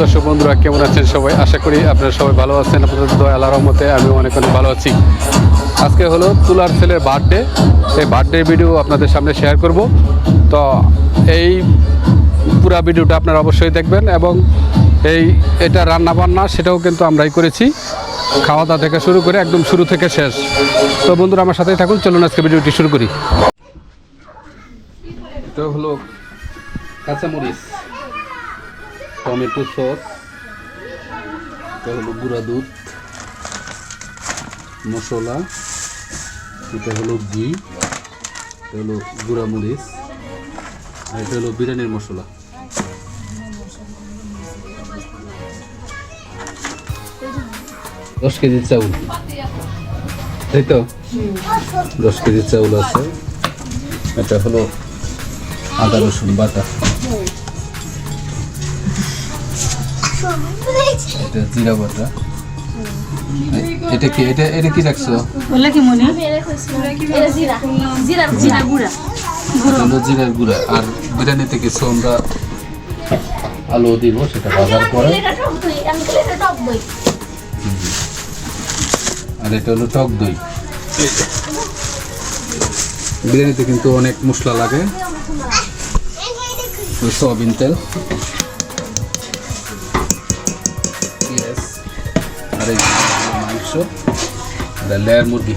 দর্শক বন্ধুরা, কেমন আছেন সবাই? আশা করি আপনারা সবাই ভালো আছেন। আপনাদের দোয়া, আল্লাহর রহমতে আমি অনেক অনেক ভালো আছি। আজকে হলো তুলার ছেলের বার্থডে এই বার্থডে ভিডিও আপনাদের সামনে শেয়ার করব। তো এই পুরা ভিডিওটা আপনারা অবশ্যই দেখবেন এবং এই এটা রান্না বান্না সেটাও কিন্তু আমরাই করেছি। খাওয়া দাওয়া থেকে শুরু করে একদম শুরু থেকে শেষ। তো বন্ধুরা, আমার সাথেই থাকুন। চলুন আজকে ভিডিওটি শুরু করি। এটা হলো কাঁচামরিচ। টমেটো সস, এটা হলো গুঁড়া দুধ, মশলা, এটা হলো ঘি, এটা হলো গুঁড়া মরিচ আর এটা হলো বিরিয়ানির মশলা। দশ কেজি চাউল। তাই তো? দশ কেজি চাউল আছে। এটা হলো আদা রসুন বাটা। এটা জিরা বাটা। এটা কি এটা এটা কি রাখছো? বললে কি মনে? এটা জিরা। জিরা জিরা গুঁড়া। জিরার গুঁড়া। আর বিরিয়ানিতে কিছু আমরা আলু দিব সেটা ভাজার পরে আর এটা হলো টক দই। বিরিয়ানিতে কিন্তু অনেক মশলা লাগে। ওই সয়াবিন তেল। এই মাংস লেয়ার মুরগি।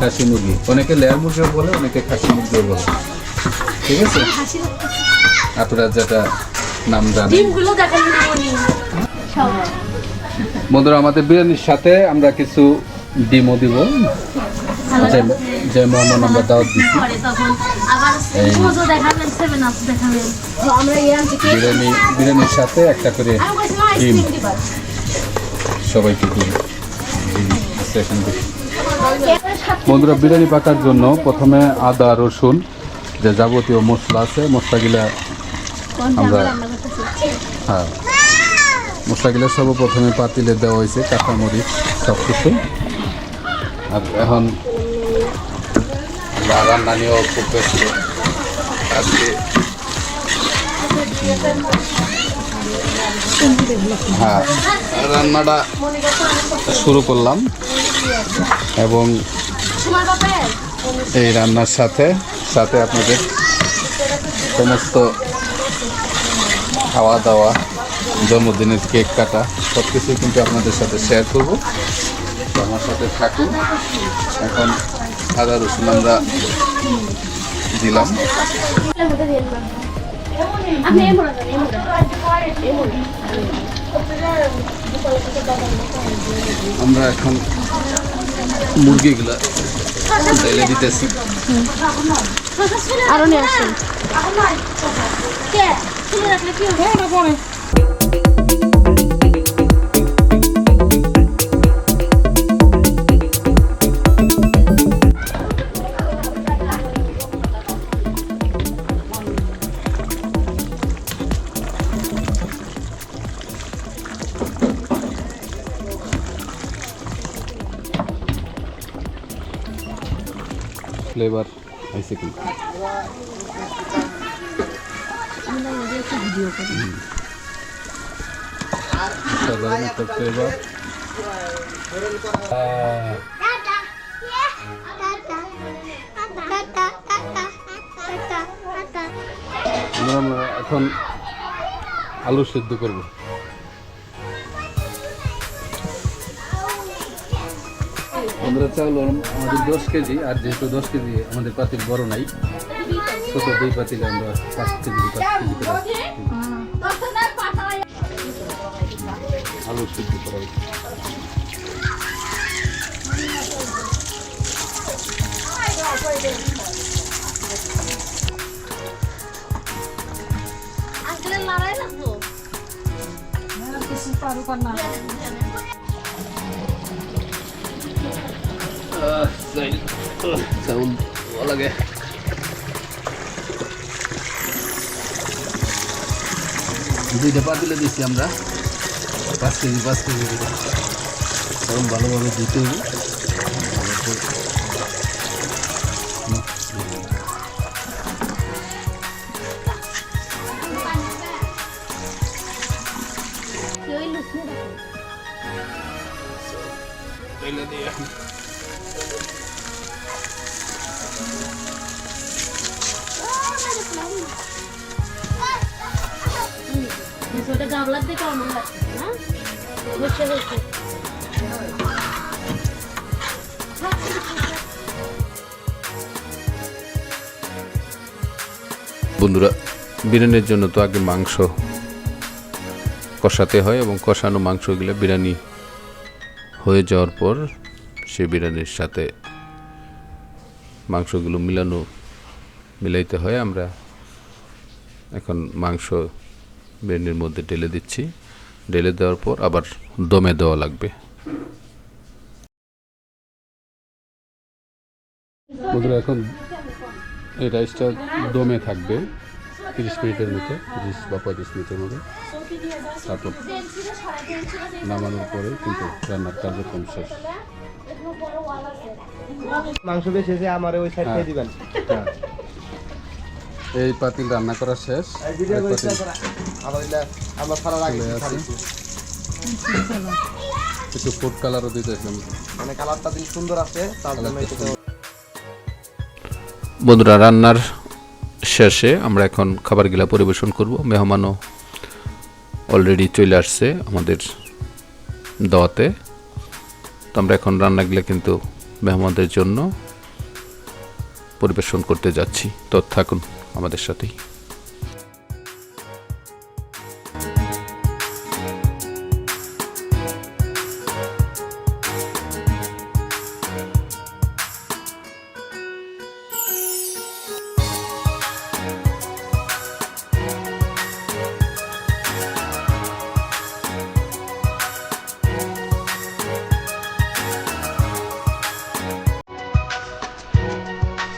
খাসি মুরগি। অনেকে লেয়ার মুরগিও বলে অনেকে খাসি মুরগিও বলে। ঠিক আছে? আপনারা যেটা নাম জানেন। বন্ধুরা আমাদের বিরিয়ানির সাথে আমরা কিছু ডিমও দিব। যে আমরা দাওয়াত দিচ্ছি এই- থেকে বিরিয়ানি বিরিয়ানির সাথে একটা করে ডিম। সবাইকে দিই আছে এখানে বেশি। বন্ধুরা বিরিয়ানি পাকার জন্য প্রথমে আদা রসুন যে যাবতীয় মশলা আছে মশলাগুলা আমরা হ্যাঁ। মশলাগুলো সর্বপ্রথমে পাতিলে দেওয়া হয়েছে কাঁচামরিচ সব কিছু আর এখন আমরা রান্না নিয়েও খুব ব্যস্ত আজকে হ্যাঁ রান্নাটা শুরু করলাম এবং এই রান্নার সাথে সাথে আপনাদের সমস্ত খাওয়া দাওয়া জন্মদিনের কেক কাটা সব কিছুই কিন্তু আপনাদের সাথে শেয়ার করব। আমার সাথে থাকুন। এখন আদা রসুন আমরা দিলাম। আমরা এখন মুরগিগুলা ঢেলে দিতেছি। আরও নিয়ে আসুন। ফ্লেভার হয়েছে কিন্তু সাধারণ একটা ফ্লেভার আমরা এখন আলু সেদ্ধ করব। আমরা চাউল আমাদের দশ কেজি আর যেহেতু দশ কেজি আমাদের পাতিল বড় নাই ছোট দুই পাতিলে আমরা পাঁচ কেজি পাঁচ কেজি করে আলু সেদ্ধ করা হয়েছে। লড়াই লাগবো। আহ, চাইল- আহ, saya, sein Hund. Vorlage. Ini dia pati lagi sih. Pas kiri pas kiri juga. Sekarang balu balu di itu. Yeah. বন্ধুরা, বিরিয়ানির জন্য তো আগে মাংস কষাতে হয় এবং কষানো মাংসগুলো বিরিয়ানি হয়ে যাওয়ার পর সে বিরিয়ানির সাথে মাংসগুলো মিলানো, মিলাইতে হয়। আমরা এখন মাংস বিরিয়ানির মধ্যে ঢেলে দিচ্ছি। ঢেলে দেওয়ার পর আবার দমে দেওয়া লাগবে। বন্ধুরা এখন এই রাইসটা দমে থাকবে। তিরিশ মিনিটের মতো তিরিশ বা পঁয়ত্রিশ মিনিটের মতো। তারপর নামানোর পরে কিন্তু রান্নার কার্যক্রম শেষ। মাংস বেশি আমার ওই সাইড হ্যাঁ। দিবেন। এই পাতিল রান্না করা শেষ। একটু ফুড কালারও দিতেছিলাম মানে কালারটা দিন সুন্দর আছে তার জন্য বন্ধুরা রান্নার শেষে আমরা এখন খাবারগুলা পরিবেশন করব। মেহমানও অলরেডি চলে আসছে আমাদের দাওয়াতে। তো আমরা এখন রান্নাগুলো কিন্তু মেহমানদের জন্য পরিবেশন করতে যাচ্ছি। তো থাকুন। আমাদের সাথেই।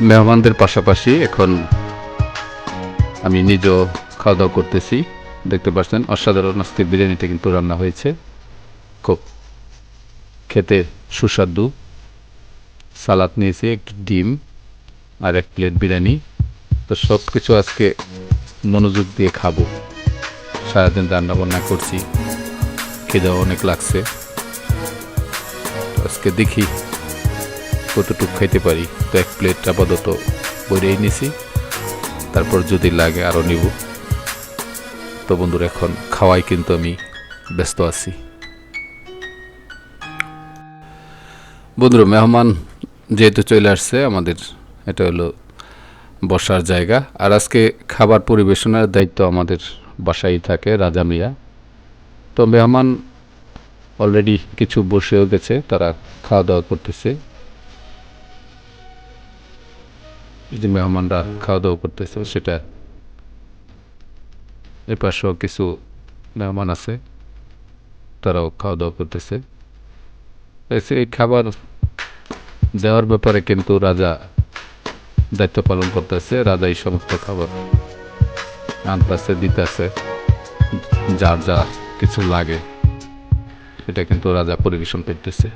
মেহমানদের পাশাপাশি এখন আমি নিজেও খাওয়া দাওয়া করতেছি, দেখতে পাচ্ছেন, অসাধারণ আজকের বিরিয়ানিটা কিন্তু রান্না হয়েছে। খুব খেতে সুস্বাদু। সালাদ নিয়েছি, একটু ডিম আর এক প্লেট বিরিয়ানি। তো সব কিছু আজকে মনোযোগ দিয়ে খাব। সারাদিন রান্না বান্না করছি, খিদেও অনেক লাগছে। আজকে দেখি কতটুকু খাইতে পারি। তো এক প্লেট আপাতত বইরেই নিছি। তারপর যদি লাগে আরও নিব। তো বন্ধুরা, এখন খাওয়াই কিন্তু আমি ব্যস্ত আছি। বন্ধুরা, মেহমান যেহেতু চলে আসছে, আমাদের এটা হলো বসার জায়গা। আর আজকে খাবার পরিবেশনের দায়িত্ব আমাদের বাসায় থাকে রাজা মিয়া। তো মেহমান অলরেডি কিছু বসেও গেছে, তারা খাওয়া দাওয়া করতেছে। এই যে মেহমানরা খাওয়া দাওয়া করতেছে, সেটা এ পাশেও কিছু মেহমান আছে, তারাও খাওয়া দাওয়া করতেছে এই খাবার দেওয়ার ব্যাপারে কিন্তু রাজা দায়িত্ব পালন করতেছে, রাজা এই সমস্ত খাবার আনতেছে, দিতেছে, যার যা কিছু লাগে এটা কিন্তু রাজা পরিবেশন করতেছে।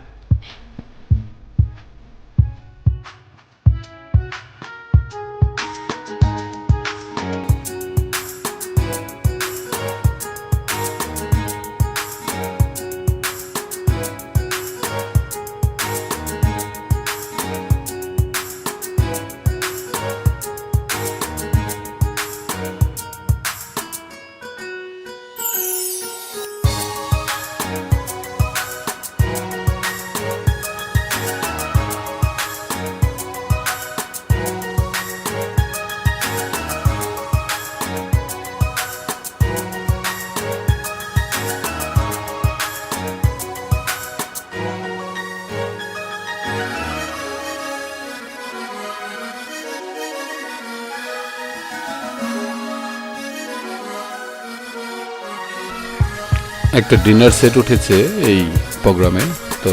একটা ডিনার সেট উঠেছে এই প্রোগ্রামে, তো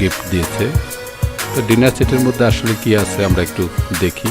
গিফট দিয়েছে। তো ডিনার সেটের মধ্যে আসলে কি আছে আমরা একটু দেখি।